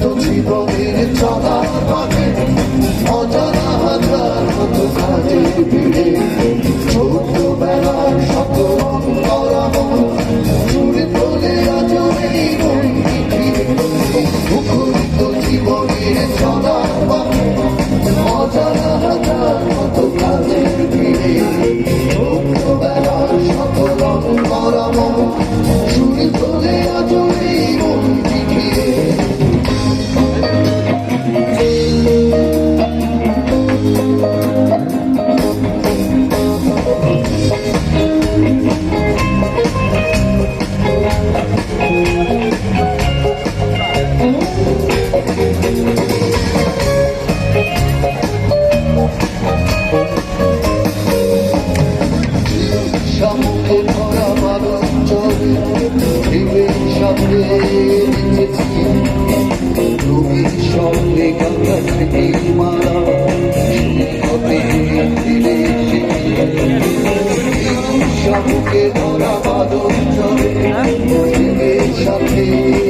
তো জীবনের চলা পথে অজানা হাজার কত কাজের ভিড়ে ছোটবেলার শত করাম জুড়ে তোলে আজ এই মুখরিত জীবনের চলা পথে অজানা হাজার কত কাজের ভিড়ে ছোটবেলার শত করাম জুড়ে দেবের সঙ্গে বেঁচেছি রবির সঙ্গে কথা থেকে মারা সঙ্গে ধরা বাদল দেবের সঙ্গে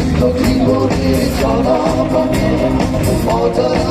Oh,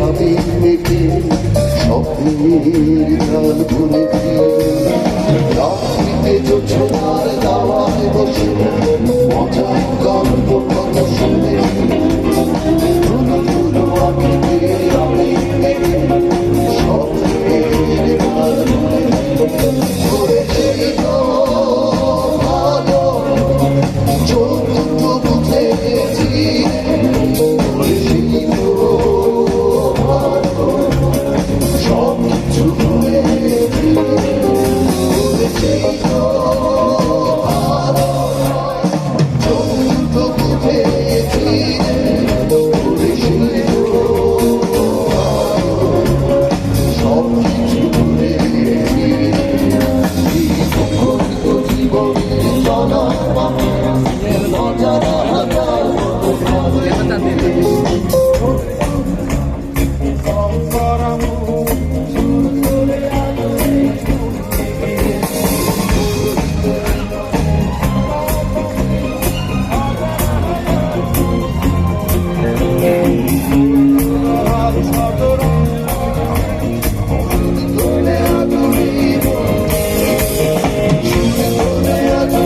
আমি মেঘে স্বপ্নের জাল ভুলেছি তাদের Salvador.